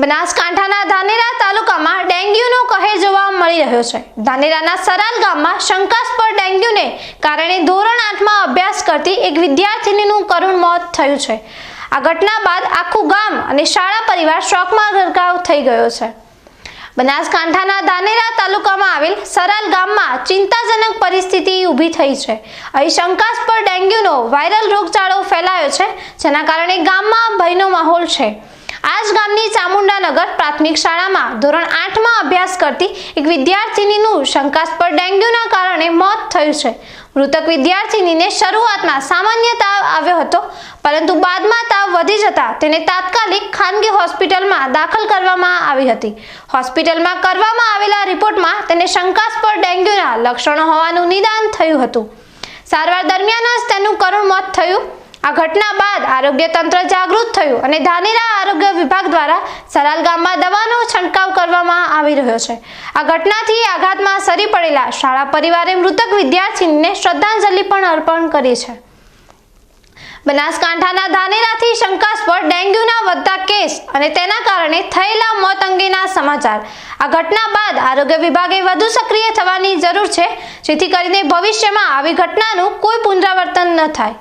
બનાસકાંઠાના ધાનેરા તાલુકામાં ડેન્ગ્યુનો કહેર જોવા મળી રહ્યો છે. ધાનેરાના સરાલ ગામમાં શંકાસ્પદ ડેન્ગ્યુને કારણે ધોરણ આઠમાં અભ્યાસ કરતી એક વિદ્યાર્થિનીનું કરુણ મોત થયું છે. આ ઘટના બાદ આખું ગામ અને શાળા પરિવાર શોકમાં ગરકાવ થઈ ગયો છે. બનાસકાંઠાના ધાનેરા તાલુકામાં આવેલ સરાલ ગામમાં ચિંતાજનક પરિસ્થિતિ ઊભી થઈ છે. અહીં શંકાસ્પદ ડેન્ગ્યુનો વાયરલ રોગચાળો ફેલાયો છે, જેના કારણે ગામમાં ભયનો માહોલ છે. આ ગામની ચામુંડાનગર પ્રાથમિક શાળામાં ધોરણ આઠમાં અભ્યાસ કરતી એક વિદ્યાર્થિનીનું શંકાસ્પદ ડેન્ગ્યુના કારણે મોત થયું છે. મૃતક વિદ્યાર્થિનીને શરૂઆતમાં સામાન્ય તાવ આવ્યો હતો, પરંતુ બાદમાં તાવ વધી જતા તેને તાત્કાલિક ખાનગી હોસ્પિટલમાં દાખલ કરવામાં આવી હતી. હોસ્પિટલમાં કરવામાં આવેલા રિપોર્ટમાં તેને શંકાસ્પદ ડેન્ગ્યુના લક્ષણો હોવાનું નિદાન થયું હતું. સારવાર દરમિયાન જ તેનું કરુણ મોત થયું. આ ઘટના બાદ આરોગ્ય તંત્ર જાગૃત થયું અને ધાનેરા આરોગ્ય વિભાગ દ્વારા સરાલ ગામમાં દવાનો છંટકાવ કરવામાં આવી રહ્યો છે. આ ઘટનાથી આઘાતમાં સરી પડેલા શાળા પરિવારે મૃતક વિદ્યાર્થીને શ્રદ્ધાંજલિ પણ અર્પણ કરી છે. બનાસકાંઠાના ધાનેરાથી શંકાસ્પદ ડેન્ગ્યુના વધતા કેસ અને તેના કારણે થયેલા મોત અંગેના સમાચાર. આ ઘટના બાદ આરોગ્ય વિભાગે વધુ સક્રિય થવાની જરૂર છે, જેથી કરીને ભવિષ્યમાં આવી ઘટનાનું કોઈ પુનરાવર્તન ન થાય.